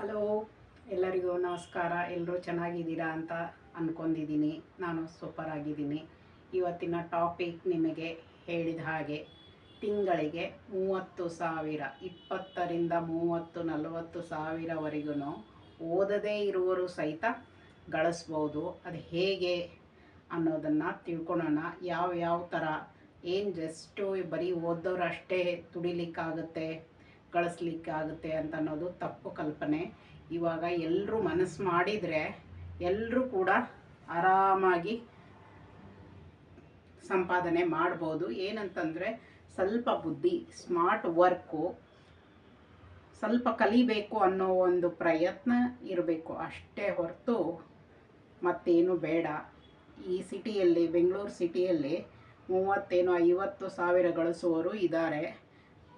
Hello, ಎಲ್ಲರಿಗೂ ನಮಸ್ಕಾರ. ಎಲ್ಲರೂ ಚೆನ್ನಾಗಿದ್ದೀರಾ ಅಂತ ಅಂದ್ಕೊಂಡಿದ್ದೀನಿ ನಾನು ಸೂಪರ್ ಆಗಿದ್ದೀನಿ ಇವತ್ತಿನ ಟಾಪಿಕ್ ನಿಮಗೆ ಹೇಳಿದ ಹಾಗೆ, ತಿಂಗಳಿಗೆ ಮೂವತ್ತು ಸಾವಿರ, ಇಪ್ಪತ್ತರಿಂದ ಮೂವತ್ತು, ನಲವತ್ತು ಸಾವಿರವರೆಗೂ ಓದದೇ ಇರುವರು ಸಹಿತ ಗಳಿಸ್ಬೋದು. ಅದು ಹೇಗೆ ಅನ್ನೋದನ್ನು ತಿಳ್ಕೊಳೋಣ. ಯಾವ ಯಾವ ಥರ, ಏನು ಜಸ್ಟು ಬರೀ ಓದೋರು ಅಷ್ಟೇ ದುಡಿಲಿಕ್ಕಾಗುತ್ತೆ ಗಳಿಸ್ಲಿಕ್ಕಾಗುತ್ತೆ ಅಂತ ಅನ್ನೋದು ತಪ್ಪು ಕಲ್ಪನೆ. ಇವಾಗ ಎಲ್ಲರೂ ಮನಸ್ಸು ಮಾಡಿದರೆ ಎಲ್ಲರೂ ಕೂಡ ಆರಾಮಾಗಿ ಸಂಪಾದನೆ ಮಾಡ್ಬೋದು. ಏನಂತಂದರೆ ಸ್ವಲ್ಪ ಬುದ್ಧಿ, ಸ್ಮಾರ್ಟ್ ವರ್ಕು, ಸ್ವಲ್ಪ ಕಲಿಬೇಕು ಅನ್ನೋ ಒಂದು ಪ್ರಯತ್ನ ಇರಬೇಕು. ಅಷ್ಟೇ ಹೊರತು ಮತ್ತೇನು ಬೇಡ. ಈ ಸಿಟಿಯಲ್ಲಿ, ಬೆಂಗಳೂರು ಸಿಟಿಯಲ್ಲಿ ಮೂವತ್ತೇನು ಐವತ್ತು ಸಾವಿರ ಗಳಿಸುವವರು ಇದ್ದಾರೆ.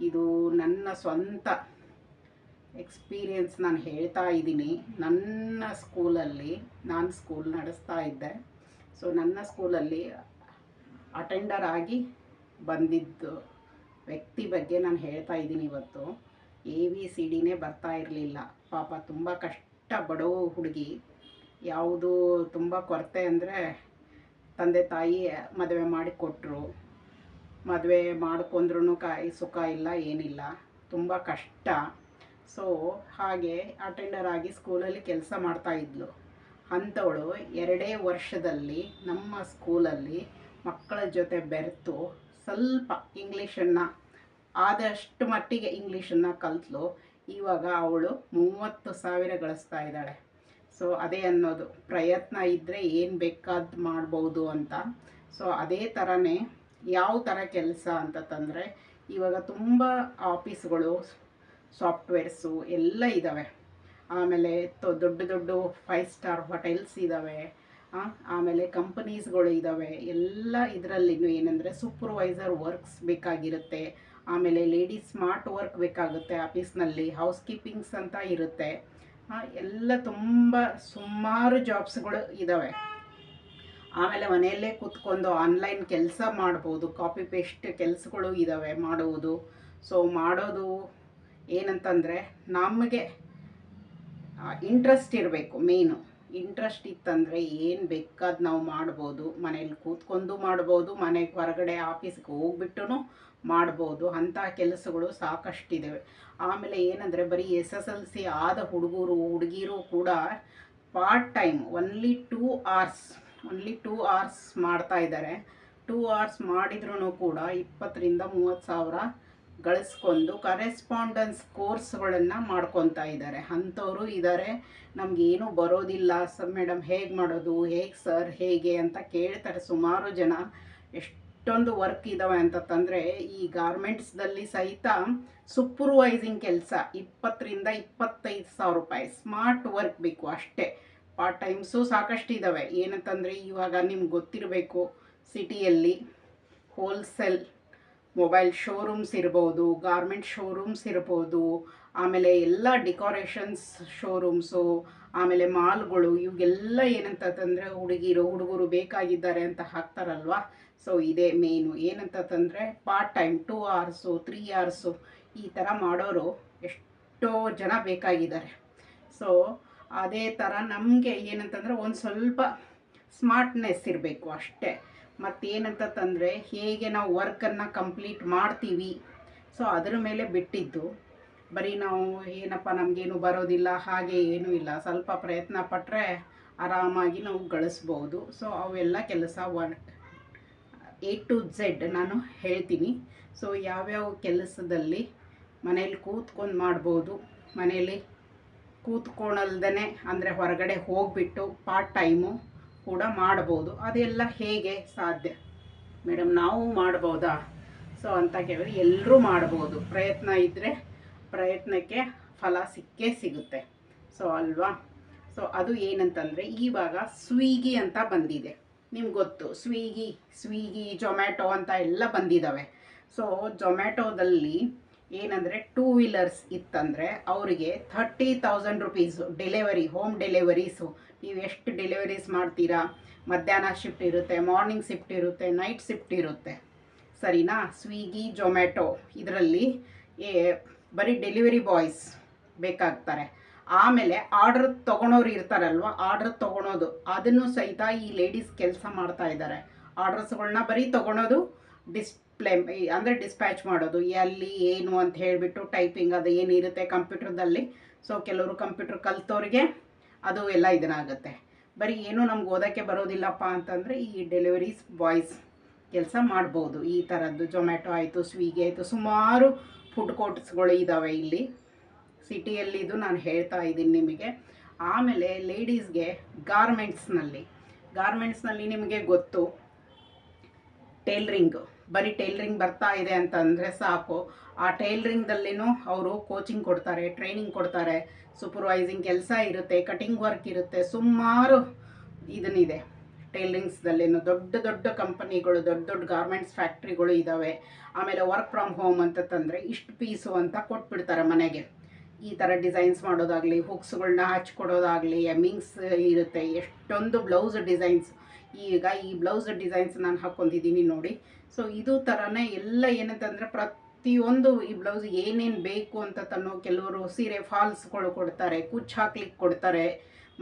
ಇದು ನನ್ನ ಸ್ವಂತ ಎಕ್ಸ್ಪೀರಿಯನ್ಸ್ ನಾನು ಹೇಳ್ತಾ ಇದ್ದೀನಿ. ನನ್ನ ಸ್ಕೂಲಲ್ಲಿ ನಾನು ಸ್ಕೂಲ್ ನಡೆಸ್ತಾ ಇದ್ದೆ. ಸೊ ನನ್ನ ಸ್ಕೂಲಲ್ಲಿ ಅಟೆಂಡರ್ ಆಗಿ ಬಂದಿದ್ದು ವ್ಯಕ್ತಿ ಬಗ್ಗೆ ನಾನು ಹೇಳ್ತಾ ಇದ್ದೀನಿ ಇವತ್ತು. ಎ ವಿ ಸಿ ಡಿನೇ ಬರ್ತಾ ಇರಲಿಲ್ಲ. ಪಾಪ ತುಂಬ ಕಷ್ಟ ಬಡೋ ಹುಡುಗಿ. ಯಾವುದು ತುಂಬ ಕೊರತೆ ಅಂದರೆ ತಂದೆ ತಾಯಿ ಮದುವೆ ಮಾಡಿ ಕೊಟ್ಟರು ಮದುವೆ ಮಾಡ್ಕೊಂಡ್ರೂ ಕಾಯಿ ಸುಖ ಇಲ್ಲ, ಏನಿಲ್ಲ. ತುಂಬ ಕಷ್ಟ. ಸೊ ಹಾಗೆ ಅಟೆಂಡರ್ ಆಗಿ ಸ್ಕೂಲಲ್ಲಿ ಕೆಲಸ ಮಾಡ್ತಾ ಇದ್ಲು. ಅಂಥವಳು ಎರಡೇ ವರ್ಷದಲ್ಲಿ ನಮ್ಮ ಸ್ಕೂಲಲ್ಲಿ ಮಕ್ಕಳ ಜೊತೆ ಬೆರೆತು, ಸ್ವಲ್ಪ ಇಂಗ್ಲೀಷನ್ನು ಆದಷ್ಟು ಮಟ್ಟಿಗೆ ಇಂಗ್ಲೀಷನ್ನು ಕಲಿತ್ಲು. ಇವಾಗ ಅವಳು ಮೂವತ್ತು ಸಾವಿರ ಗಳಿಸ್ತಾ ಇದ್ದಾಳೆ. ಸೊ ಅದೇ ಅನ್ನೋದು. ಪ್ರಯತ್ನ ಇದ್ದರೆ ಏನು ಬೇಕಾದ್ದು ಮಾಡ್ಬೋದು ಅಂತ. ಸೊ ಅದೇ ಥರನೇ ಯಾವ ಥರ ಕೆಲಸ ಅಂತ ತಂದರೆ, ಇವಾಗ ತುಂಬ ಆಫೀಸ್ಗಳು, ಸಾಫ್ಟ್ವೇರ್ಸು ಎಲ್ಲ ಇದ್ದಾವೆ ಆಮೇಲೆ ದೊಡ್ಡ ದೊಡ್ಡ ಫೈವ್ ಸ್ಟಾರ್ ಹೋಟೆಲ್ಸ್ ಇದ್ದಾವೆ ಆಮೇಲೆ ಕಂಪನೀಸ್ಗಳು ಇದ್ದಾವೆ ಎಲ್ಲ ಇದರಲ್ಲಿನೂ ಏನಂದರೆ ಸೂಪರ್ವೈಸರ್ ವರ್ಕ್ಸ್ ಬೇಕಾಗಿರುತ್ತೆ. ಆಮೇಲೆ ಲೇಡೀಸ್ ಸ್ಮಾರ್ಟ್ ವರ್ಕ್ ಬೇಕಾಗುತ್ತೆ ಆಫೀಸ್ನಲ್ಲಿ ಹೌಸ್ ಕೀಪಿಂಗ್ಸ್ ಅಂತ ಇರುತ್ತೆ. ಎಲ್ಲ ತುಂಬ ಸುಮಾರು ಜಾಬ್ಸ್ಗಳು ಇದ್ದಾವೆ ಆಮೇಲೆ ಮನೆಯಲ್ಲೇ ಕೂತ್ಕೊಂಡು ಆನ್ಲೈನ್ ಕೆಲಸ ಮಾಡ್ಬೋದು ಕಾಪಿ ಪೇಸ್ಟ್ ಕೆಲಸಗಳು ಇದ್ದಾವೆ ಮಾಡುವುದು. ಸೊ ಮಾಡೋದು ಏನಂತಂದರೆ ನಮಗೆ ಇಂಟ್ರೆಸ್ಟ್ ಇರಬೇಕು ಮೇಯ್ನು ಇಂಟ್ರೆಸ್ಟ್ ಇತ್ತಂದರೆ ಏನು ಬೇಕಾದ ನಾವು ಮಾಡ್ಬೋದು, ಮನೇಲಿ ಕೂತ್ಕೊಂಡು ಮಾಡ್ಬೋದು ಮನೆಗೆ ಹೊರಗಡೆ ಆಫೀಸ್ಗೆ ಹೋಗ್ಬಿಟ್ಟು ಮಾಡ್ಬೋದು ಅಂಥ ಕೆಲಸಗಳು ಸಾಕಷ್ಟಿದ್ದಾವೆ ಆಮೇಲೆ ಏನಂದರೆ ಬರೀ ಎಸ್ ಎಸ್ ಎಲ್ ಸಿ ಆದ ಹುಡುಗರು, ಹುಡುಗಿರು ಕೂಡ part time only two hours only two hours ಮಾಡ್ತಾ ಇದ್ದಾರೆ. ಟೂ ಅವರ್ಸ್ ಮಾಡಿದ್ರೂ ಕೂಡ ಇಪ್ಪತ್ತರಿಂದ ಮೂವತ್ತು ಸಾವಿರ ಗಳಿಸ್ಕೊಂಡು ಕರೆಸ್ಪಾಂಡೆನ್ಸ್ ಕೋರ್ಸ್ಗಳನ್ನು ಮಾಡ್ಕೊತಾ ಇದ್ದಾರೆ. ಅಂಥವರು ಇದ್ದಾರೆ ನಮಗೇನು ಬರೋದಿಲ್ಲ. ಸ ಮೇಡಮ್ ಹೇಗೆ ಮಾಡೋದು? ಹೇಗೆ ಸರ್ ಹೇಗೆ ಅಂತ ಕೇಳ್ತಾರೆ ಸುಮಾರು ಜನ. ಎಷ್ಟೊಂದು ವರ್ಕ್ ಇದ್ದಾವೆ ಅಂತ ತಂದರೆ ಈ ಗಾರ್ಮೆಂಟ್ಸ್ದಲ್ಲಿ ಸಹಿತ ಸೂಪರ್ವೈಸಿಂಗ್ ಕೆಲಸ ಇಪ್ಪತ್ತರಿಂದ ಇಪ್ಪತ್ತೈದು ಸಾವಿರ ರೂಪಾಯಿ. ಸ್ಮಾರ್ಟ್ ವರ್ಕ್ ಬೇಕು ಅಷ್ಟೇ. ಪಾರ್ಟ್ ಟೈಮ್ಸು ಸಾಕಷ್ಟು ಇದ್ದಾವೆ ಏನಂತಂದರೆ ಇವಾಗ ನಿಮ್ಗೆ ಗೊತ್ತಿರಬೇಕು, ಸಿಟಿಯಲ್ಲಿ ಹೋಲ್ಸೇಲ್ ಮೊಬೈಲ್ ಶೋರೂಮ್ಸ್ ಇರ್ಬೋದು ಗಾರ್ಮೆಂಟ್ ಶೋರೂಮ್ಸ್ ಇರ್ಬೋದು, ಆಮೇಲೆ ಎಲ್ಲ ಡೆಕೋರೇಷನ್ಸ್ ಶೋರೂಮ್ಸು ಆಮೇಲೆ ಮಾಲ್ಗಳು ಇವಾಗೆಲ್ಲ ಏನಂತಂದರೆ ಹುಡುಗಿರು, ಹುಡುಗರು ಬೇಕಾಗಿದ್ದಾರೆ ಅಂತ ಹಾಕ್ತಾರಲ್ವ? ಸೊ ಇದೇ ಮೇನು ಏನಂತಂದರೆ part time two hours three hours ಈ ಥರ ಮಾಡೋರು ಎಷ್ಟೋ ಜನ ಬೇಕಾಗಿದ್ದಾರೆ. ಸೊ ಅದೇ ಥರ ನಮಗೆ ಏನಂತಂದರೆ ಒಂದು ಸ್ವಲ್ಪ ಸ್ಮಾರ್ಟ್ನೆಸ್ ಇರಬೇಕು ಅಷ್ಟೇ. ಮತ್ತೇನಂತ ತಂದರೆ ಹೇಗೆ ನಾವು ವರ್ಕನ್ನು ಕಂಪ್ಲೀಟ್ ಮಾಡ್ತೀವಿ. ಸೊ ಅದರ ಮೇಲೆ ಬಿಟ್ಟಿದ್ದು. ಬರೀ ನಾವು ಏನಪ್ಪ ನಮಗೇನು ಬರೋದಿಲ್ಲ, ಹಾಗೆ ಏನೂ ಇಲ್ಲ. ಸ್ವಲ್ಪ ಪ್ರಯತ್ನ ಪಟ್ಟರೆ ಆರಾಮಾಗಿ ನಾವು ಗಳಿಸ್ಬೋದು. ಸೊ ಅವೆಲ್ಲ ಕೆಲಸ ಒನ್ ಎ ಟು ಝೆಡ್ ನಾನು ಹೇಳ್ತೀನಿ. ಸೊ ಯಾವ್ಯಾವ ಕೆಲಸದಲ್ಲಿ ಮನೇಲಿ ಕೂತ್ಕೊಂಡು ಮಾಡ್ಬೋದು, ಮನೇಲಿ ಕೂತ್ಕೊಳಲ್ದೇ ಅಂದರೆ ಹೊರಗಡೆ ಹೋಗಿಬಿಟ್ಟು ಪಾರ್ಟ್ ಟೈಮು ಕೂಡ ಮಾಡ್ಬೋದು. ಅದೆಲ್ಲ ಹೇಗೆ ಸಾಧ್ಯ? ಮೇಡಮ್ ನಾವು ಮಾಡ್ಬೋದಾ? ಸೊ ಅಂತ ಕೇಳಿದ್ರೆ ಎಲ್ಲರೂ ಮಾಡ್ಬೋದು. ಪ್ರಯತ್ನ ಇದ್ದರೆ ಪ್ರಯತ್ನಕ್ಕೆ ಫಲ ಸಿಕ್ಕೇ ಸಿಗುತ್ತೆ. ಸೊ ಅಲ್ವಾ? ಸೊ ಅದು ಏನಂತಂದರೆ ಇವಾಗ ಸ್ವಿಗಿ ಅಂತ ಬಂದಿದೆ. ನಿಮ್ಗೆ ಗೊತ್ತು ಸ್ವಿಗಿ ಸ್ವಿಗಿ ಜೊಮ್ಯಾಟೊ ಅಂತ ಎಲ್ಲ ಬಂದಿದ್ದಾವೆ ಸೊ ಜೊಮ್ಯಾಟೊದಲ್ಲಿ ಏನಂದರೆ ಟೂ ವೀಲರ್ಸ್ ಇತ್ತಂದರೆ ಅವರಿಗೆ thirty thousand rupees delivery home deliveries ನೀವು ಎಷ್ಟು ಡೆಲಿವರೀಸ್ ಮಾಡ್ತೀರಾ? ಮಧ್ಯಾಹ್ನ ಶಿಫ್ಟ್ ಇರುತ್ತೆ ಮಾರ್ನಿಂಗ್ ಶಿಫ್ಟ್ ಇರುತ್ತೆ ನೈಟ್ ಶಿಫ್ಟ್ ಇರುತ್ತೆ. ಸರಿನಾ? ಸ್ವಿಗಿ ಜೊಮ್ಯಾಟೊ ಇದರಲ್ಲಿ ಏ, ಬರೀ ಡೆಲಿವರಿ ಬಾಯ್ಸ್ ಬೇಕಾಗ್ತಾರೆ. ಆಮೇಲೆ ಆರ್ಡರ್ ತೊಗೊಳೋರು ಇರ್ತಾರಲ್ವ ಆರ್ಡರ್ ತೊಗೊಳೋದು. ಅದನ್ನು ಸಹಿತ ಈ ಲೇಡೀಸ್ ಕೆಲಸ ಮಾಡ್ತಾ ಇದ್ದಾರೆ. ಆರ್ಡರ್ಸ್ಗಳನ್ನ ಬರೀ ತೊಗೊಳೋದು ಡಿಸ್ಪ್ಲೇ ಅಂದರೆ ಡಿಸ್ಪ್ಯಾಚ್ ಮಾಡೋದು ಎಲ್ಲಿ ಏನು ಅಂತ ಹೇಳಿಬಿಟ್ಟು ಟೈಪಿಂಗ್ ಅದು ಏನಿರುತ್ತೆ ಕಂಪ್ಯೂಟರ್ದಲ್ಲಿ. ಸೊ ಕೆಲವರು ಕಂಪ್ಯೂಟರ್ ಕಲ್ತೋರಿಗೆ ಅದು ಎಲ್ಲ ಇದನ್ನಾಗುತ್ತೆ ಬರೀ ಏನು ನಮ್ಗೆ ಓದೋಕ್ಕೆ ಬರೋದಿಲ್ಲಪ್ಪ ಅಂತಂದರೆ ಈ ಡೆಲಿವರೀಸ್ ಬಾಯ್ಸ್ ಕೆಲಸ ಮಾಡ್ಬೋದು. ಈ ಥರದ್ದು ಜೊಮ್ಯಾಟೊ ಆಯಿತು ಸ್ವಿಗ್ಗಿ ಆಯಿತು, ಸುಮಾರು ಫುಡ್ ಕೋರ್ಟ್ಸ್ಗಳು ಇದ್ದಾವೆ ಇಲ್ಲಿ. ಸಿಟಿಯಲ್ಲಿ ಇದು ನಾನು ಹೇಳ್ತಾ ಇದ್ದೀನಿ ನಿಮಗೆ. ಆಮೇಲೆ ಲೇಡೀಸ್ಗೆ ಗಾರ್ಮೆಂಟ್ಸ್ನಲ್ಲಿ ಗಾರ್ಮೆಂಟ್ಸ್ನಲ್ಲಿ ನಿಮಗೆ ಗೊತ್ತು ಟೇಲ್ರಿಂಗ್ ಬರೀ ಟೈಲರಿಂಗ್ ಬರ್ತಾ ಇದೆ ಅಂತಂದರೆ ಸಾಕು. ಆ ಟೇಲ್ರಿಂಗ್ದಲ್ಲಿನೂ ಅವರು ಕೋಚಿಂಗ್ ಕೊಡ್ತಾರೆ, ಟ್ರೈನಿಂಗ್ ಕೊಡ್ತಾರೆ. ಸೂಪರ್ವೈಸಿಂಗ್ ಕೆಲಸ ಇರುತ್ತೆ, ಕಟಿಂಗ್ ವರ್ಕ್ ಇರುತ್ತೆ. ಸುಮಾರು ಇದನ್ನಿದೆ ಟೈಲರಿಂಗ್ಸ್ದಲ್ಲೇನು. ದೊಡ್ಡ ದೊಡ್ಡ ಕಂಪನಿಗಳು, ದೊಡ್ಡ ದೊಡ್ಡ ಗಾರ್ಮೆಂಟ್ಸ್ ಫ್ಯಾಕ್ಟ್ರಿಗಳು ಇದ್ದಾವೆ ಆಮೇಲೆ ವರ್ಕ್ ಫ್ರಮ್ ಹೋಮ್ ಅಂತ ತಂದರೆ ಇಷ್ಟು ಪೀಸು ಅಂತ ಕೊಟ್ಬಿಡ್ತಾರೆ ಮನೆಗೆ. ಈ ಥರ ಡಿಸೈನ್ಸ್ ಮಾಡೋದಾಗಲಿ ಹುಕ್ಸ್ಗಳನ್ನ ಹಚ್ಕೊಡೋದಾಗಲಿ, ಎಮ್ಮಿಂಗ್ಸ್ ಇರುತ್ತೆ. ಎಷ್ಟೊಂದು ಬ್ಲೌಸ್ ಡಿಸೈನ್ಸ್. ಈಗ ಈ ಬ್ಲೌಸ್ ಡಿಸೈನ್ಸ್ ನಾನು ಹಾಕೊಂಡಿದ್ದೀನಿ ನೋಡಿ. ಸೊ ಇದು ಥರನೇ ಎಲ್ಲ ಏನಂತಂದರೆ ಪ್ರತಿಯೊಂದು ಈ ಬ್ಲೌಸ್ ಏನೇನು ಬೇಕು ಅಂತ ತನ್ನೋ ಕೆಲವರು ಸೀರೆ ಫಾಲ್ಸ್ಗಳು ಕೊಡ್ತಾರೆ, ಕುಚ್ಚು ಹಾಕ್ಲಿಕ್ಕೆ ಕೊಡ್ತಾರೆ.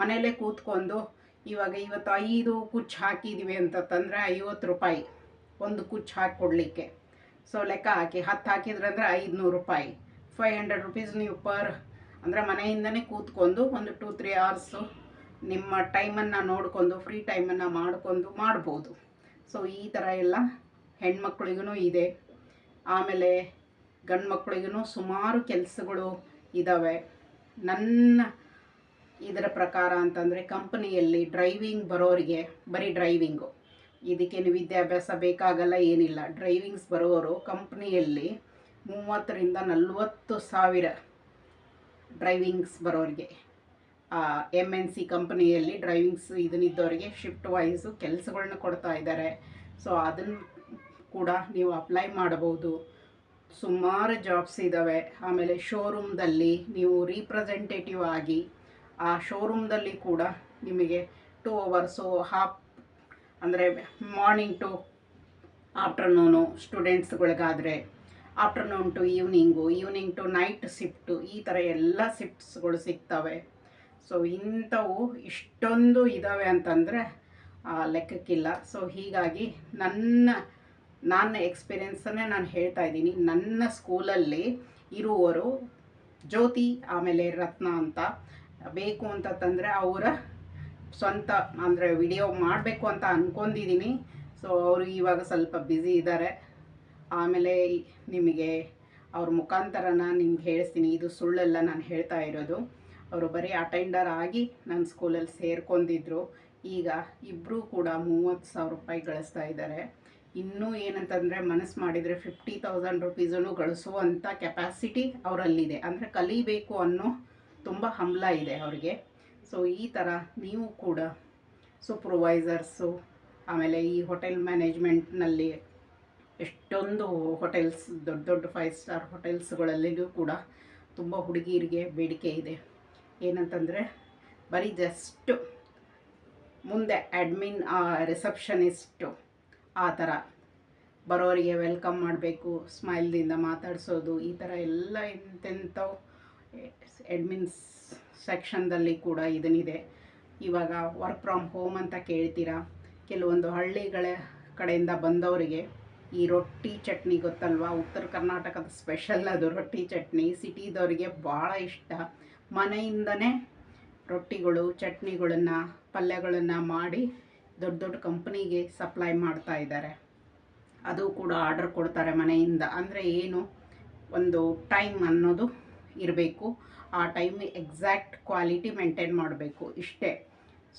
ಮನೆಯಲ್ಲೇ ಕೂತ್ಕೊಂಡು ಇವಾಗ ಇವತ್ತು ಐದು ಕುಚ್ಚು ಹಾಕಿದ್ದೀವಿ ಅಂತ ತಂದರೆ ಐವತ್ತು ರೂಪಾಯಿ ಒಂದು ಕುಚ್ಚು ಹಾಕಿ ಕೊಡಲಿಕ್ಕೆ ಸೊ ಲೆಕ್ಕ ಹಾಕಿ, ಹತ್ತು ಹಾಕಿದ್ರೆ ಅಂದರೆ ಐದುನೂರು ರೂಪಾಯಿ. ಫೈವ್ ಹಂಡ್ರೆಡ್ ರುಪೀಸ್ ನೀವು ಪರ್ ಅಂದರೆ ಮನೆಯಿಂದನೇ ಕೂತ್ಕೊಂಡು ಒಂದು ಟೂ ತ್ರೀ ಅವರ್ಸು ನಿಮ್ಮ ಟೈಮನ್ನು ನೋಡಿಕೊಂಡು ಫ್ರೀ ಟೈಮನ್ನು ಮಾಡ್ಕೊಂಡು ಮಾಡ್ಬೋದು. ಸೊ ಈ ಥರ ಎಲ್ಲ ಹೆಣ್ಮಕ್ಳಿಗೂ ಇದೆ. ಆಮೇಲೆ ಗಂಡು ಮಕ್ಳಿಗೂ ಸುಮಾರು ಕೆಲಸಗಳು ಇದ್ದಾವೆ ನನ್ನ ಇದರ ಪ್ರಕಾರ ಅಂತಂದರೆ ಕಂಪನಿಯಲ್ಲಿ ಡ್ರೈವಿಂಗ್ ಬರೋರಿಗೆ, ಬರೀ ಡ್ರೈವಿಂಗು. ಇದಕ್ಕೇನು ವಿದ್ಯಾಭ್ಯಾಸ ಬೇಕಾಗಲ್ಲ, ಏನಿಲ್ಲ. ಡ್ರೈವಿಂಗ್ಸ್ ಬರೋರು ಕಂಪ್ನಿಯಲ್ಲಿ ಮೂವತ್ತರಿಂದ ನಲ್ವತ್ತು ಸಾವಿರ ಡ್ರೈವಿಂಗ್ಸ್ ಬರೋರಿಗೆ. ಎಂ ಎನ್ ಸಿ ಕಂಪ್ನಿಯಲ್ಲಿ ಡ್ರೈವಿಂಗ್ಸ್ ಇದನ್ನಿದ್ದವರಿಗೆ ಶಿಫ್ಟ್ ವೈಸು ಕೆಲಸಗಳನ್ನ ಕೊಡ್ತಾ ಇದ್ದಾರೆ. ಸೊ ಅದನ್ನು ಕೂಡ ನೀವು ಅಪ್ಲೈ ಮಾಡಬಹುದು. ಸುಮಾರು ಜಾಬ್ಸ್ ಇದ್ದಾವೆ ಆಮೇಲೆ ಶೋರೂಮ್ದಲ್ಲಿ ನೀವು ರೀಪ್ರೆಸೆಂಟೇಟಿವ್ ಆಗಿ ಆ ಶೋರೂಮ್ದಲ್ಲಿ ಕೂಡ ನಿಮಗೆ ಟೂ ಅವರ್ಸು ಹಾಫ್ ಅಂದರೆ morning to afternoon ಸ್ಟೂಡೆಂಟ್ಸ್ಗಳಿಗಾದರೆ afternoon to evening evening to night shift ಈ ಥರ ಎಲ್ಲ ಶಿಫ್ಟ್ಸ್ಗಳು ಸಿಗ್ತವೆ. ಸೊ ಇಂಥವು ಇಷ್ಟೊಂದು ಇದ್ದಾವೆ ಅಂತಂದರೆ ಲೆಕ್ಕಕ್ಕಿಲ್ಲ. ಸೊ ಹೀಗಾಗಿ ನನ್ನ ನನ್ನ ಎಕ್ಸ್ಪೀರಿಯೆನ್ಸನ್ನೇ ನಾನು ಹೇಳ್ತಾ ಇದ್ದೀನಿ. ನನ್ನ ಸ್ಕೂಲಲ್ಲಿ ಇರುವವರು ಜ್ಯೋತಿ, ಆಮೇಲೆ ರತ್ನ ಅಂತ ಬೇಕು ಅಂತ ತಂದರೆ ಅವರ ಸ್ವಂತ ಅಂದರೆ ವಿಡಿಯೋ ಮಾಡಬೇಕು ಅಂತ ಅಂದ್ಕೊಂಡಿದ್ದೀನಿ ಸೊ ಅವರು ಇವಾಗ ಸ್ವಲ್ಪ ಬ್ಯುಸಿ ಇದ್ದಾರೆ ಆಮೇಲೆ ನಿಮಗೆ ಅವ್ರ ಮುಖಾಂತರನ ನಿಮ್ಗೆ ಹೇಳಿಸ್ತೀನಿ. ಇದು ಸುಳ್ಳೆಲ್ಲ ನಾನು ಹೇಳ್ತಾ ಇರೋದು. ಅವರು ಬರೀ ಅಟೆಂಡರ್ ಆಗಿ ನನ್ನ ಸ್ಕೂಲಲ್ಲಿ ಸೇರ್ಕೊಂಡಿದ್ರು. ಈಗ ಇಬ್ಬರೂ ಕೂಡ ಮೂವತ್ತು ಸಾವಿರ ರೂಪಾಯಿ ಗಳಿಸ್ತಾ ಇದ್ದಾರೆ ಇನ್ನೂ ಏನಂತಂದರೆ ಮನಸ್ಸು ಮಾಡಿದರೆ ಫಿಫ್ಟಿ ತೌಸಂಡ್ ರುಪೀಸನ್ನು ಗಳಿಸುವಂಥ ಕೆಪಾಸಿಟಿ ಅವರಲ್ಲಿದೆ. ಅಂದರೆ ಕಲಿಬೇಕು ಅನ್ನೋ ತುಂಬ ಹಂಬಲ ಇದೆ ಅವರಿಗೆ. ಸೊ ಈ ಥರ ನೀವು ಕೂಡ ಸೂಪರ್ವೈಸರ್ಸು ಆಮೇಲೆ ಈ ಹೋಟೆಲ್ ಮ್ಯಾನೇಜ್ಮೆಂಟ್ನಲ್ಲಿ ಎಷ್ಟೊಂದು ಹೋಟೆಲ್ಸ್ ದೊಡ್ಡ ದೊಡ್ಡ ಫೈವ್ ಸ್ಟಾರ್ ಹೋಟೆಲ್ಸ್ಗಳಲ್ಲಿಯೂ ಕೂಡ ತುಂಬ ಹುಡುಗಿಯರಿಗೆ ಬೇಡಿಕೆ ಇದೆ. ಏನಂತಂದರೆ, ಬರೀ ಜಸ್ಟು ಮುಂದೆ ಅಡ್ಮಿನ್ ರಿಸೆಪ್ಷನಿಸ್ಟು ಆ ಥರ. ಬರೋರಿಗೆ ವೆಲ್ಕಮ್ ಮಾಡಬೇಕು, ಸ್ಮೈಲ್ದಿಂದ ಮಾತಾಡಿಸೋದು, ಈ ಥರ ಎಲ್ಲ ಎಂತೆಂಥವು ಅಡ್ಮಿನ್ಸ್ ಸೆಕ್ಷನ್ದಲ್ಲಿ ಕೂಡ ಇದನ್ನಿದೆ. ಇವಾಗ ವರ್ಕ್ ಫ್ರಮ್ ಹೋಮ್ ಅಂತ ಕೇಳ್ತೀರಾ? ಕೆಲವೊಂದು ಹಳ್ಳಿಗಳ ಕಡೆಯಿಂದ ಬಂದವರಿಗೆ ಈ ರೊಟ್ಟಿ ಚಟ್ನಿ ಗೊತ್ತಲ್ವಾ? ಉತ್ತರ ಕರ್ನಾಟಕದ ಸ್ಪೆಷಲ್ ಅದು ರೊಟ್ಟಿ ಚಟ್ನಿ. ಸಿಟಿದವರಿಗೆ ಭಾಳ ಇಷ್ಟ. ಮನೆಯಿಂದನೇ ರೊಟ್ಟಿಗಳು, ಚಟ್ನಿಗಳನ್ನು, ಪಲ್ಯಗಳನ್ನು ಮಾಡಿ ದೊಡ್ಡ ದೊಡ್ಡ ಕಂಪ್ನಿಗೆ ಸಪ್ಲೈ ಮಾಡ್ತಾ ಇದ್ದಾರೆ. ಅದು ಕೂಡ ಆರ್ಡರ್ ಕೊಡ್ತಾರೆ ಮನೆಯಿಂದ. ಅಂದರೆ ಏನು? ಒಂದು ಟೈಮ್ ಅನ್ನೋದು ಇರಬೇಕು. ಆ ಟೈಮ್ ಎಕ್ಸಾಕ್ಟ್ ಕ್ವಾಲಿಟಿ ಮೇಂಟೈನ್ ಮಾಡಬೇಕು ಇಷ್ಟೇ.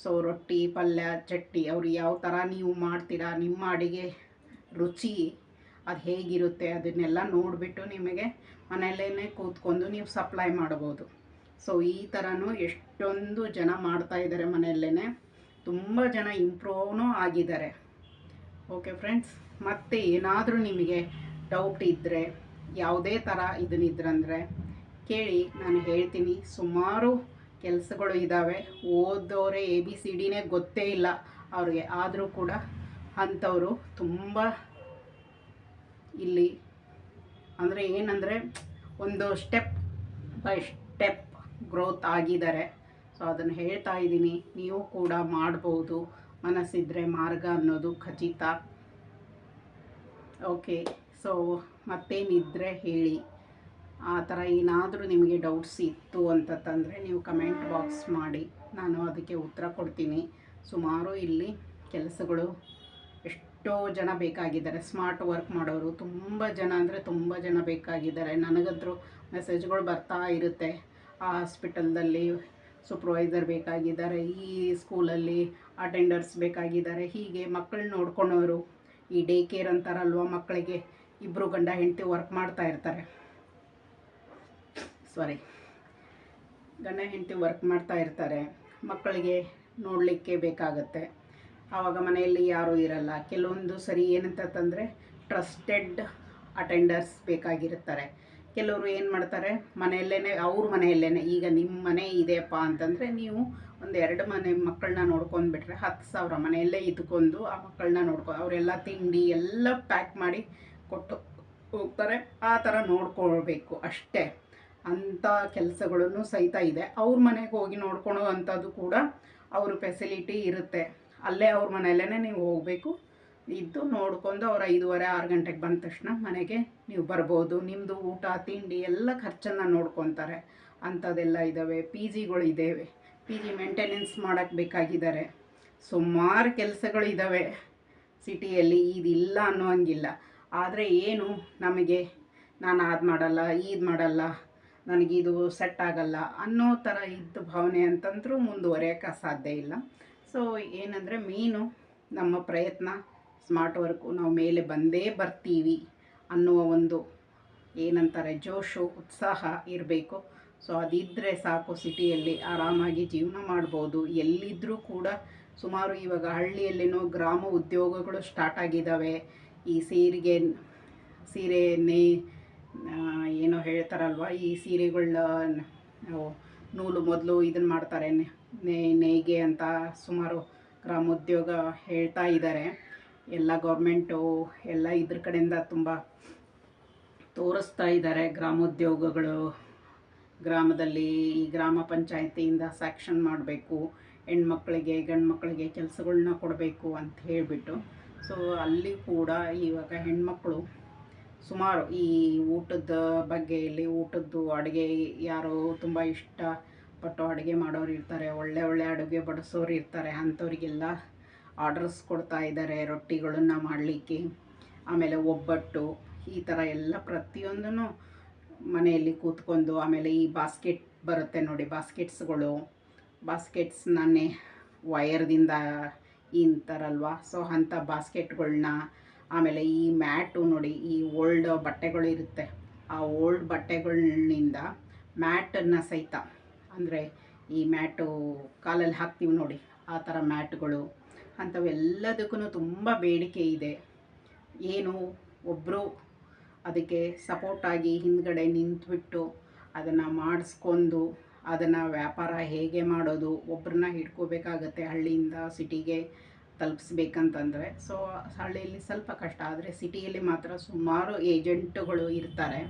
ಸೊ, ರೊಟ್ಟಿ, ಪಲ್ಯ, ಚಟ್ನಿ ಅವ್ರು ಯಾವ ಥರ ನೀವು ಮಾಡ್ತೀರಾ, ನಿಮ್ಮ ಅಡಿಗೆ ರುಚಿ ಅದು ಹೇಗಿರುತ್ತೆ ಅದನ್ನೆಲ್ಲ ನೋಡಿಬಿಟ್ಟು ನಿಮಗೆ ಮನೆಯಲ್ಲೇ ಕೂತ್ಕೊಂಡು ನೀವು ಸಪ್ಲೈ ಮಾಡ್ಬೋದು. ಸೊ ಈ ಥರನೂ ಎಷ್ಟೊಂದು ಜನ ಮಾಡ್ತಾ ಇದ್ದಾರೆ ಮನೆಯಲ್ಲೇ ತುಂಬ ಜನ ಇಂಪ್ರೂವ್ನೂ ಆಗಿದ್ದಾರೆ. ಓಕೆ ಫ್ರೆಂಡ್ಸ್ ಮತ್ತೆ ಏನಾದರೂ ನಿಮಗೆ ಡೌಟ್ ಇದ್ದರೆ ಯಾವುದೇ ಥರ ಇದನ್ನಿದ್ರಂದರೆ ಕೇಳಿ, ನಾನು ಹೇಳ್ತೀನಿ. ಸುಮಾರು ಕೆಲಸಗಳು ಇದ್ದಾವೆ ಓದೋರೆ ಎ ಬಿ ಸಿ ಡಿನೇ ಗೊತ್ತೇ ಇಲ್ಲ. ಅವ್ರಿಗೆ ಆದರೂ ಕೂಡ ಅಂಥವರು ತುಂಬ ಇಲ್ಲಿ ಅಂದರೆ ಏನಂದರೆ ಒಂದು ಸ್ಟೆಪ್ ಬೈ ಸ್ಟೆಪ್ ಗ್ರೋತ್ ಆಗಿದ್ದಾರೆ. ಸೊ ಅದನ್ನು ಹೇಳ್ತಾ ಇದ್ದೀನಿ. ನೀವು ಕೂಡ ಮಾಡ್ಬೋದು. ಮನಸ್ಸಿದ್ರೆ ಮಾರ್ಗ ಅನ್ನೋದು ಖಚಿತ. ಓಕೆ ಸೊ ಮತ್ತೇನಿದ್ರೆ ಹೇಳಿ. ಆ ಥರ ಏನಾದರೂ ನಿಮಗೆ ಡೌಟ್ಸ್ ಇತ್ತು ಅಂತಂದರೆ ನೀವು ಕಮೆಂಟ್ ಬಾಕ್ಸ್ ಮಾಡಿ. ನಾನು ಅದಕ್ಕೆ ಉತ್ತರ ಕೊಡ್ತೀನಿ. ಸುಮಾರು ಇಲ್ಲಿ ಕೆಲಸಗಳು ಎಷ್ಟೋ ಜನ ಬೇಕಾಗಿದ್ದಾರೆ. ಸ್ಮಾರ್ಟ್ ವರ್ಕ್ ಮಾಡೋರು, ತುಂಬ ಜನ ಅಂದರೆ ತುಂಬ ಜನ ಬೇಕಾಗಿದ್ದಾರೆ. ನನಗಂತರೂ ಮೆಸೇಜ್ಗಳು ಬರ್ತಾ ಇರುತ್ತೆ. ಆ ಹಾಸ್ಪಿಟಲ್ದಲ್ಲಿ ಸೂಪರ್ವೈಸರ್ ಬೇಕಾಗಿದ್ದಾರೆ, ಈ ಸ್ಕೂಲಲ್ಲಿ ಅಟೆಂಡರ್ಸ್ ಬೇಕಾಗಿದ್ದಾರೆ. ಹೀಗೆ ಮಕ್ಕಳು ನೋಡ್ಕೊಳೋರು, ಈ ಡೇ ಕೇರ್ ಅಂತಾರಲ್ವ ಮಕ್ಕಳಿಗೆ ಇಬ್ಬರು ಗಂಡ ಹೆಂಡತಿ ವರ್ಕ್ ಮಾಡ್ತಾ ಇರ್ತಾರೆ. ಸಾರಿ ಗಂಡ ಹೆಂಡತಿ ವರ್ಕ್ ಮಾಡ್ತಾ ಇರ್ತಾರೆ. ಮಕ್ಕಳಿಗೆ ನೋಡಲಿಕ್ಕೆ ಬೇಕಾಗತ್ತೆ. ಆವಾಗ ಮನೆಯಲ್ಲಿ ಯಾರೂ ಇರಲ್ಲ. ಕೆಲವೊಂದು ಸರಿ ಏನಂತಂದರೆ ಟ್ರಸ್ಟೆಡ್ ಅಟೆಂಡರ್ಸ್ ಬೇಕಾಗಿರ್ತಾರೆ ಕೆಲವರು ಏನು ಮಾಡ್ತಾರೆ? ಮನೆಯಲ್ಲೇ ಅವ್ರ ಮನೆಯಲ್ಲೇ ಈಗ ನಿಮ್ಮ ಮನೆ ಇದೆಯಪ್ಪ ಅಂತಂದರೆ ನೀವು ಒಂದು ಎರಡು ಮನೆ ಮಕ್ಕಳನ್ನ ನೋಡ್ಕೊಂಡ್ಬಿಟ್ರೆ ಹತ್ತು ಸಾವಿರ ಮನೆಯಲ್ಲೇ ಇದ್ಕೊಂಡು ಆ ಮಕ್ಕಳನ್ನ ನೋಡ್ಕೊ, ಅವರೆಲ್ಲ ತಿಂಡಿ ಎಲ್ಲ ಪ್ಯಾಕ್ ಮಾಡಿ ಕೊಟ್ಟು ಹೋಗ್ತಾರೆ. ಆ ಥರ ನೋಡ್ಕೊಳ್ಬೇಕು ಅಷ್ಟೇ. ಅಂಥ ಕೆಲಸಗಳನ್ನು ಸಹಿತ ಇದೆ. ಅವ್ರ ಮನೆಗೆ ಹೋಗಿ ನೋಡ್ಕೊಳೋ ಅಂಥದ್ದು ಕೂಡ ಅವ್ರ ಫೆಸಿಲಿಟಿ ಇರುತ್ತೆ. ಅಲ್ಲೇ ಅವ್ರ ಮನೆಯಲ್ಲೇ ನೀವು ಹೋಗಬೇಕು. ಇದ್ದು ನೋಡ್ಕೊಂಡು ಅವ್ರು ಐದೂವರೆ, ಆರು ಗಂಟೆಗೆ ಬಂದ ತಕ್ಷಣ ಮನೆಗೆ ನೀವು ಬರ್ಬೋದು. ನಿಮ್ಮದು ಊಟ, ತಿಂಡಿ ಎಲ್ಲ ಖರ್ಚನ್ನು ನೋಡ್ಕೊತಾರೆ. ಅಂಥದ್ದೆಲ್ಲ ಇದ್ದಾವೆ ಪಿ ಜಿಗಳು ಇದ್ದಾವೆ ಪಿ ಜಿ ಮೇಂಟೆನೆನ್ಸ್ ಮಾಡೋಕ್ಕೆ ಬೇಕಾಗಿದ್ದಾರೆ. ಸುಮಾರು ಕೆಲಸಗಳು ಇದ್ದಾವೆ ಸಿಟಿಯಲ್ಲಿ. ಇದಿಲ್ಲ ಅನ್ನೋ ಹಂಗಿಲ್ಲ ಆದರೆ ಏನು ನಮಗೆ? ನಾನು ಅದು ಮಾಡಲ್ಲ ಇದು ಮಾಡಲ್ಲ, ನನಗಿದು ಸೆಟ್ ಆಗಲ್ಲ ಅನ್ನೋ ಥರ ಇದ್ದ ಭಾವನೆ ಅಂತಂದ್ರೂ ಮುಂದುವರಿಯೋಕ್ಕೆ ಸಾಧ್ಯ ಇಲ್ಲ. ಸೊ ಏನಂದರೆ ಮೀನು ನಮ್ಮ ಪ್ರಯತ್ನ. ಸ್ಮಾರ್ಟ್ ವರ್ಕು, ನಾವು ಮೇಲೆ ಬಂದೇ ಬರ್ತೀವಿ ಅನ್ನುವ ಒಂದು ಏನಂತಾರೆ ಜೋಶು ಉತ್ಸಾಹ ಇರಬೇಕು. ಸೊ ಅದಿದ್ದರೆ ಸಾಕು ಸಿಟಿಯಲ್ಲಿ ಆರಾಮಾಗಿ ಜೀವನ ಮಾಡ್ಬೋದು. ಎಲ್ಲಿದ್ದರೂ ಕೂಡ ಸುಮಾರು ಇವಾಗ ಹಳ್ಳಿಯಲ್ಲಿನೂ ಗ್ರಾಮ ಉದ್ಯೋಗಗಳು ಸ್ಟಾರ್ಟ್ ಆಗಿದ್ದಾವೆ ಈ ಸೀರೆಗೆ ಸೀರೆ ನೇ ಏನೋ ಹೇಳ್ತಾರಲ್ವ, ಈ ಸೀರೆಗಳ ನೂಲು ಮೊದಲು ಇದನ್ನು ಮಾಡ್ತಾರೆ. ನೇ ನೇಯ್ಗೆ ಅಂತ ಸುಮಾರು ಗ್ರಾಮೋದ್ಯೋಗ ಹೇಳ್ತಾ ಇದ್ದಾರೆ ಎಲ್ಲ ಗೌರ್ಮೆಂಟು ಎಲ್ಲ ಇದ್ರ ಕಡೆಯಿಂದ ತುಂಬ ತೋರಿಸ್ತಾ ಇದ್ದಾರೆ ಗ್ರಾಮೋದ್ಯೋಗಗಳು. ಗ್ರಾಮದಲ್ಲಿ ಈ ಗ್ರಾಮ ಪಂಚಾಯತಿಯಿಂದ ಸ್ಯಾಕ್ಷನ್ ಮಾಡಬೇಕು, ಹೆಣ್ಮಕ್ಳಿಗೆ ಗಂಡು ಮಕ್ಕಳಿಗೆ ಕೆಲಸಗಳ್ನ ಕೊಡಬೇಕು ಅಂತ ಹೇಳಿಬಿಟ್ಟು. ಸೊ ಅಲ್ಲಿ ಕೂಡ ಇವಾಗ ಹೆಣ್ಮಕ್ಳು ಸುಮಾರು ಈ ಊಟದ ಬಗ್ಗೆ ಇಲ್ಲಿ ಊಟದ್ದು ಅಡುಗೆ ಯಾರು ತುಂಬ ಇಷ್ಟಪಟ್ಟು ಅಡುಗೆ ಮಾಡೋರು ಇರ್ತಾರೆ, ಒಳ್ಳೆ ಒಳ್ಳೆ ಅಡುಗೆ ಬಡಿಸೋರು ಇರ್ತಾರೆ, ಅಂಥವ್ರಿಗೆಲ್ಲ ಆರ್ಡರ್ಸ್ ಕೊಡ್ತಾ ಇದ್ದಾರೆ, ರೊಟ್ಟಿಗಳನ್ನು ಮಾಡಲಿಕ್ಕೆ. ಆಮೇಲೆ ಒಬ್ಬಟ್ಟು, ಈ ಥರ ಎಲ್ಲ ಪ್ರತಿಯೊಂದೂ ಮನೆಯಲ್ಲಿ ಕೂತ್ಕೊಂಡು, ಆಮೇಲೆ ಈ ಬಾಸ್ಕೆಟ್ ಬರುತ್ತೆ ನೋಡಿ ಬಾಸ್ಕೆಟ್ಸ್ಗಳು ಬಾಸ್ಕೆಟ್ಸ್ ನಾನೇ ವಯರ್ದಿಂದ ಇಂತಾರಲ್ವ? ಸೊ ಅಂಥ ಬಾಸ್ಕೆಟ್ಗಳನ್ನ ಆಮೇಲೆ ಈ ಮ್ಯಾಟು ನೋಡಿ, ಈ ಓಲ್ಡ್ ಬಟ್ಟೆಗಳು ಇರುತ್ತೆ. ಆ ಓಲ್ಡ್ ಬಟ್ಟೆಗಳಿಂದ ಮ್ಯಾಟನ್ನು ಸಹಿತ, ಅಂದರೆ ಈ ಮ್ಯಾಟು ಕಾಲಲ್ಲಿ ಹಾಕ್ತೀವಿ ನೋಡಿ, ಆ ಥರ ಮ್ಯಾಟ್ಗಳು. ಅಂಥವೆಲ್ಲದಕ್ಕೂ ತುಂಬ ಬೇಡಿಕೆ ಇದೆ. ಏನು ಒಬ್ಬರು ಅದಕ್ಕೆ ಸಪೋರ್ಟಾಗಿ ಹಿಂದ್ಗಡೆ ನಿಂತುಬಿಟ್ಟು ಅದನ್ನು ಮಾಡಿಸ್ಕೊಂಡು ಅದನ್ನು ವ್ಯಾಪಾರ ಹೇಗೆ ಮಾಡೋದು ಒಬ್ಬರನ್ನ ಹಿಡ್ಕೋಬೇಕಾಗತ್ತೆ ಹಳ್ಳಿಯಿಂದ ಸಿಟಿಗೆ ತಲುಪಿಸ್ಬೇಕಂತಂದರೆ. ಸೊ ಹಳ್ಳಿಯಲ್ಲಿ ಸ್ವಲ್ಪ ಕಷ್ಟ, ಆದರೆ ಸಿಟಿಯಲ್ಲಿ ಮಾತ್ರ ಸುಮಾರು ಏಜೆಂಟುಗಳು ಇರ್ತಾರೆ.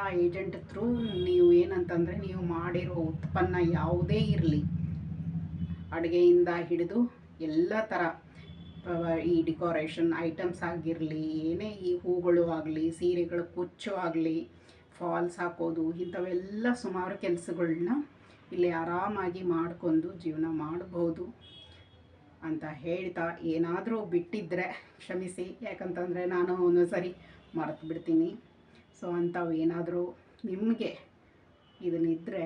ಆ ಏಜೆಂಟ್ ಥ್ರೂ ನೀವು ಏನಂತಂದರೆ ನೀವು ಮಾಡಿರೋ ಉತ್ಪನ್ನ ಯಾವುದೇ ಇರಲಿ, ಅಡುಗೆಯಿಂದ ಹಿಡಿದು ಎಲ್ಲ ಥರ ಈ ಡಿಕೋರೇಷನ್ ಐಟಮ್ಸ್ ಆಗಿರಲಿ, ಏನೇ ಈ ಹೂಗಳು ಆಗಲಿ, ಸೀರೆಗಳ ಕುಚ್ಚು ಆಗಲಿ, ಫಾಲ್ಸ್ ಹಾಕೋದು, ಇಂಥವೆಲ್ಲ ಸುಮಾರು ಕೆಲಸಗಳನ್ನ ಇಲ್ಲಿ ಆರಾಮಾಗಿ ಮಾಡಿಕೊಂಡು ಜೀವನ ಮಾಡಬಹುದು ಅಂತ ಹೇಳ್ತಾ ಏನಾದರೂ ಬಿಟ್ಟಿದ್ದರೆ ಕ್ಷಮಿಸಿ. ಯಾಕಂತಂದರೆ ನಾನು ಒಂದೊಂದು ಸರಿ ಮರೆತು ಬಿಡ್ತೀನಿ. ಸೊ, ಅಂಥವು ಏನಾದರೂ ನಿಮಗೆ ಇದನ್ನಿದ್ದರೆ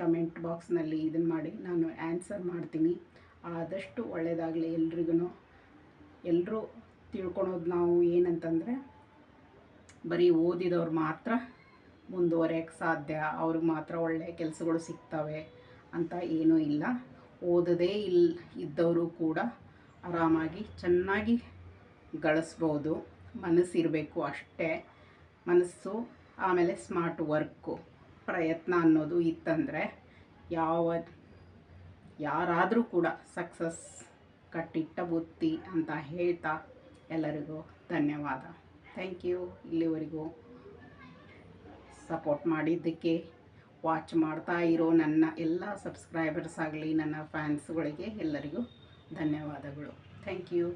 ಕಮೆಂಟ್ ಬಾಕ್ಸ್ನಲ್ಲಿ ಇದನ್ನು ಮಾಡಿ, ನಾನು ಆನ್ಸರ್ ಮಾಡ್ತೀನಿ. ಆದಷ್ಟು ಒಳ್ಳೆಯದಾಗಲಿ ಎಲ್ರಿಗೂ ಎಲ್ಲರೂ ತಿಳ್ಕೊಳೋದು ನಾವು ಏನಂತಂದರೆ, ಬರೀ ಓದಿದವ್ರು ಮಾತ್ರ ಮುಂದುವರೆಯೋಕ್ಕೆ ಸಾಧ್ಯ, ಅವ್ರಿಗೆ ಮಾತ್ರ ಒಳ್ಳೆಯ ಕೆಲಸಗಳು ಸಿಗ್ತವೆ ಅಂತ ಏನೂ ಇಲ್ಲ. ಓದದೇ ಇಲ್, ಇದ್ದವರು ಕೂಡ ಆರಾಮಾಗಿ ಚೆನ್ನಾಗಿ ಗಳಿಸ್ಬೋದು. ಮನಸ್ಸಿರಬೇಕು ಅಷ್ಟೇ. ಮನಸ್ಸು ಆಮೇಲೆ ಸ್ಮಾರ್ಟ್ ವರ್ಕು ಪ್ರಯತ್ನ ಅನ್ನೋದು ಇತ್ತಂದರೆ ಯಾವ ಯಾರಾದರೂ ಕೂಡ ಸಕ್ಸಸ್ ಕಟ್ಟಿಟ್ಟ ಬುತ್ತಿ ಅಂತ ಹೇಳ್ತಾ ಎಲ್ಲರಿಗೂ ಧನ್ಯವಾದ. ಥ್ಯಾಂಕ್ ಯು ಇಲ್ಲಿವರೆಗೂ ಸಪೋರ್ಟ್ ಮಾಡಿದ್ದಕ್ಕೆ ವಾಚ್ ಮಾಡ್ತಾ ಇರೋ ನನ್ನ ಎಲ್ಲ ಸಬ್ಸ್ಕ್ರೈಬರ್ಸ್ ಆಗಲಿ, ನನ್ನ ಫ್ಯಾನ್ಸ್ಗಳಿಗೆ ಎಲ್ಲರಿಗೂ ಧನ್ಯವಾದಗಳು. Thank you